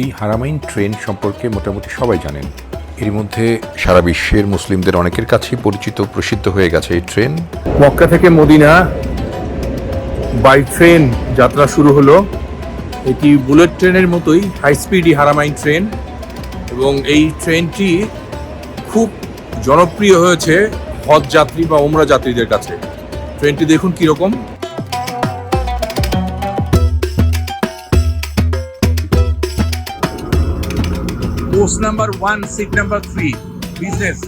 এই হারামাইন ট্রেন সম্পর্কে মোটামুটি সবাই জানেন। এর মধ্যে সারা বিশ্বের মুসলিমদের অনেকের কাছেই পরিচিত, প্রসিদ্ধ হয়ে গেছে এই ট্রেন। মক্কা থেকে মদিনা বাই ট্রেন যাত্রা শুরু হলো। এটি বুলেট ট্রেনের মতোই হাই স্পিডই হারামাইন ট্রেন এবং এই ট্রেনটি খুব জনপ্রিয় হয়েছে হজ যাত্রী বা ওমরা যাত্রীদের কাছে। ট্রেনটি দেখুন কীরকম। Post number one seat number three business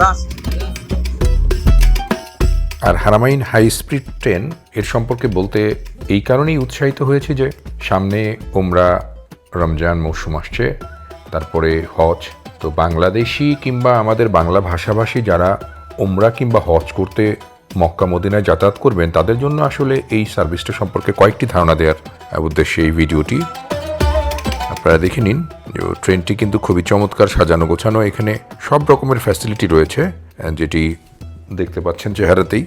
last আর হারামাইন হাই স্পিড ট্রেন এর সম্পর্কে বলতে এই কারণেই উৎসাহিত হয়েছে যে সামনে ওমরা রমজান মৌসুম আসছে, তারপরে হজ। তো বাংলাদেশি কিংবা আমাদের বাংলা ভাষাভাষী যারা ওমরা কিংবা হজ করতে মক্কা, মদিনায় যাতায়াত করবেন, তাদের জন্য আসলে এই সার্ভিসটা সম্পর্কে কয়েকটি ধারণা দেওয়ার উদ্দেশ্যে এই ভিডিওটি। আপনারা দেখে নিন। ট্রেনটি কিন্তু খুবই চমৎকার সাজানো গোছানো। এখানে সব রকমের ফ্যাসিলিটি রয়েছে যেটি দেখতে পাচ্ছেন চেহারাতেই।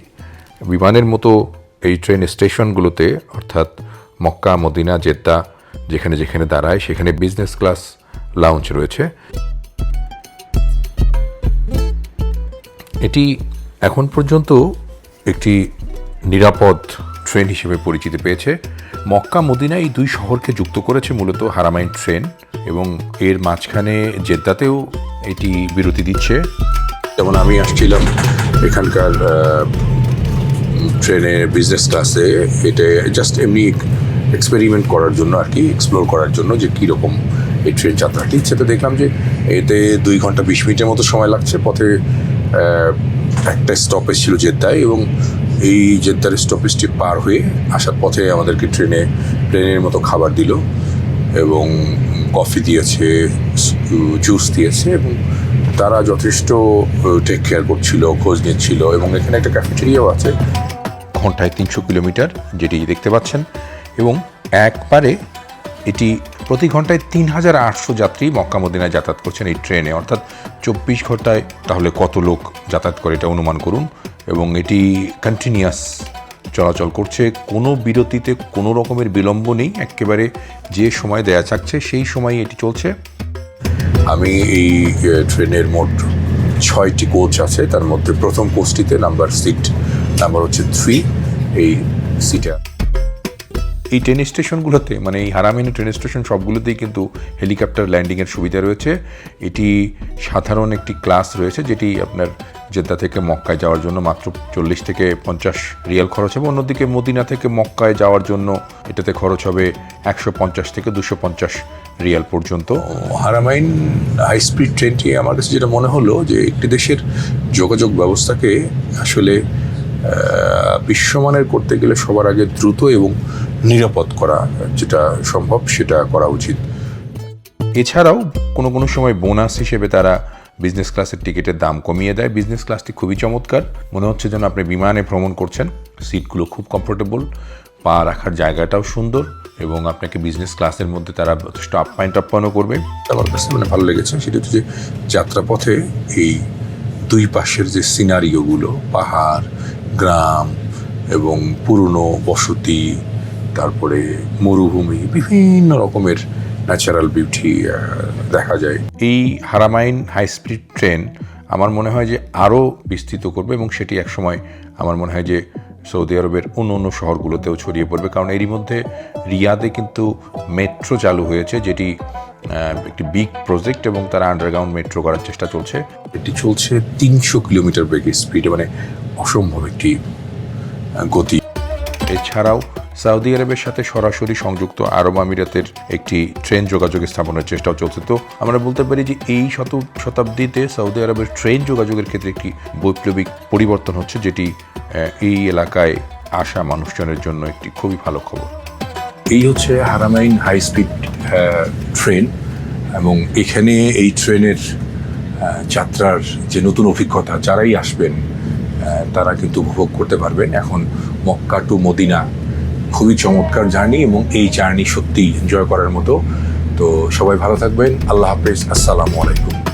বিমানের মতো এই ট্রেন স্টেশনগুলোতে অর্থাৎ মক্কা, মদিনা, জেদ্দা, যেখানে যেখানে দাঁড়ায়, সেখানে বিজনেস ক্লাস লাউঞ্জ রয়েছে। এটি এখন পর্যন্ত একটি নিরাপদ ট্রেন হিসেবে পরিচিতি পেয়েছে। মক্কা মদিনা এই দুই শহরকে যুক্ত করেছে মূলত হারামাইন ট্রেন এবং এর মাঝখানে জেদ্দাতেও এটি বিরতি দিচ্ছে। যেমন আমি আসছিলাম এখানকার ট্রেনে বিজনেস ক্লাসে এটা জাস্ট এমনি এক্সপেরিমেন্ট করার জন্য আর কি এক্সপ্লোর করার জন্য যে কীরকম এই ট্রেন যাত্রাটি। সেটা দেখলাম যে এতে দুই ঘণ্টা বিশ মিনিটের মতো সময় লাগছে। পথে একটা স্টপেজ ছিল জেদ্দায় এবং এই জেদ্দার স্টপেজটি পার হয়ে আসার পথে আমাদেরকে ট্রেনে, ট্রেনের মতো খাবার দিল এবং কফি দিয়েছে জুস দিয়েছে এবং তারা যথেষ্ট টেক কেয়ার করছিল, খোঁজ নিচ্ছিল এবং এখানে একটা ক্যাফেটেরিয়াও আছে। ঘন্টায় তিনশো কিলোমিটার, যেটি দেখতে পাচ্ছেন এবং একবারে এটি প্রতি ঘন্টায় তিন হাজার আটশো যাত্রী মক্কা মদিনায় যাতায়াত করছেন এই ট্রেনে। অর্থাৎ চব্বিশ ঘন্টায় তাহলে কত লোক যাতায়াত করে এটা অনুমান করুন। এবং এটি কন্টিনিউয়াস চলাচল করছে। কোনো বিরতিতে কোনো রকমের বিলম্ব নেই। একেবারে যে সময় দেয়া থাকছে সেই সময় এটি চলছে। আমি এই ট্রেনের মোট ছয়টি কোচ আছে। তার মধ্যে প্রথম কোচটিতে নাম্বার সিট, নাম্বার হচ্ছে থ্রি। এই সিটা এই ট্রেন স্টেশনগুলোতে মানে এই হারামিনী ট্রেন স্টেশন সবগুলোতেই কিন্তু হেলিকপ্টার ল্যান্ডিংয়ের সুবিধা রয়েছে। এটি সাধারণ একটি ক্লাস রয়েছে, যেটি আপনার জেদ্দা থেকে মক্কায় যাওয়ার জন্য মাত্র চল্লিশ থেকে পঞ্চাশ রিয়াল খরচ হবে। অন্যদিকে মদিনা থেকে মক্কায় যাওয়ার জন্য এটাতে খরচ হবে একশো পঞ্চাশ থেকে দুশো পঞ্চাশ রিয়াল পর্যন্ত। হারামাইন হাই স্পিড ট্রেনটি আমার কাছে যেটা মনে হলো যে একটি দেশের যোগাযোগ ব্যবস্থাকে আসলে বিশ্বমানের করতে গেলে সবার আগে দ্রুত এবং নিরাপদ করা যেটা সম্ভব সেটা করা উচিত। এছাড়াও কোনো কোনো সময় বোনাস হিসেবে তারা বিজনেস ক্লাসের টিকিটের দাম কমিয়ে দেয়। বিজনেস ক্লাসটি খুবই চমৎকার। মনে হচ্ছে যেন আপনি বিমানে ভ্রমণ করছেন। সিটগুলো খুব কমফোর্টেবল পা রাখার জায়গাটাও সুন্দর এবং আপনাকে বিজনেস ক্লাসের মধ্যে তারা যথেষ্ট আপ্যায়ন টাপ্যায়নও করবে। আমার কাছে মানে ভালো লেগেছে সেটা হচ্ছে যে যাত্রাপথে এই দুই পাশের যে সিনারিওগুলো পাহাড় গ্রাম এবং পুরনো বসতি তারপরে মরুভূমি, বিভিন্ন রকমের ন্যাচারাল বিউটি দেখা যায়। এই হারামাইন হাই স্পিড ট্রেন আমার মনে হয় যে আরও বিস্তৃত করবে এবং সেটি একসময় আমার মনে হয় যে সৌদি আরবের অন্য অন্য শহরগুলোতেও ছড়িয়ে পড়বে। কারণ এরই মধ্যে রিয়াদে কিন্তু মেট্রো চালু হয়েছে, যেটি একটি বিগ প্রজেক্ট এবং তারা আন্ডারগ্রাউন্ড মেট্রো করার চেষ্টা চলছে। এটি চলছে তিনশো কিলোমিটার বেগে স্পিডে মানে অসম্ভব একটি গতি। এছাড়াও সৌদি আরবের সাথে সরাসরি সংযুক্ত আরব আমিরাতের একটি ট্রেন যোগাযোগ স্থাপনের চেষ্টাও চলছে। তো আমরা বলতে পারি যে এই শত শতাব্দীতে সৌদি আরবের ট্রেন যোগাযোগের ক্ষেত্রে একটি বৈপ্লবিক পরিবর্তন হচ্ছে, যেটি এই এলাকায় আসা মানুষজনের জন্য একটি খুবই ভালো খবর। এই হচ্ছে হারামাইন হাই স্পিড ট্রেন এবং এখানে এই ট্রেনের যাত্রার যে নতুন অভিজ্ঞতা, যারাই আসবেন তারা কিন্তু উপভোগ করতে পারবেন। এখন মক্কা টু মদিনা খুবই চমৎকার জার্নি এবং এই জার্নি সত্যিই এনজয় করার মতো। তো সবাই ভালো থাকবেন। আল্লাহ হাফেজ। আসসালামু আলাইকুম।